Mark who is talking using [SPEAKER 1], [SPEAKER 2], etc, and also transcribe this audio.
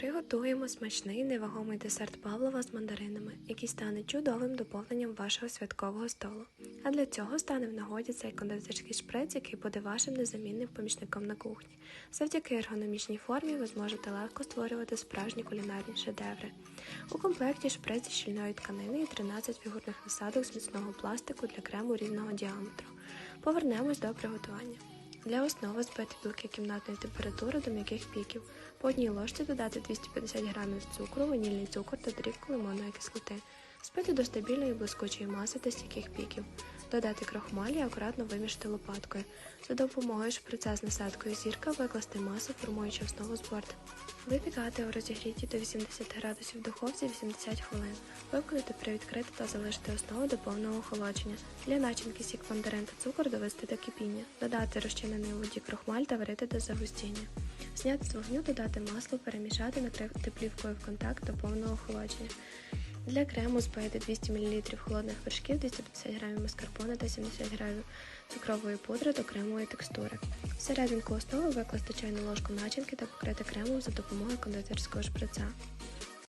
[SPEAKER 1] Приготуємо смачний невагомий десерт Павлова з мандаринами, який стане чудовим доповненням вашого святкового столу. А для цього стане в нагоді цей кондитерський шприц, який буде вашим незамінним помічником на кухні. Завдяки ергономічній формі ви зможете легко створювати справжні кулінарні шедеври. У комплекті шприц із щільної тканини і 13 фігурних насадок з міцного пластику для крему різного діаметру. Повернемось до приготування. Для основи збити білки кімнатної температури до м'яких піків. По одній ложці додати 250 г цукру, ванільний цукор та дрібку лимонної кислоти. Збити до стабільної блискучої маси та стійких піків. Додати крохмаль і акуратно вимішати лопаткою. За допомогою шприца з насадкою зірка викласти масу, формуючи основу з борту. Випікати у розігріті до 80 градусів духовці 80 хвилин. Виконати привідкрити та залишити основу до повного охолодження. Для начинки сік мандарин та цукор довести до кипіння. Додати розчинений у воді крохмаль та варити до загустіння. Зняти з вогню, додати масло, перемішати, накрити плівкою в контакт до повного охолодження. Для крему збити 200 мл холодних вершків, 250 г маскарпоне та 70 г цукрової пудри до кремової текстури. Всерединку основи викласти чайну ложку начинки та покрити кремом за допомогою кондитерського шприца.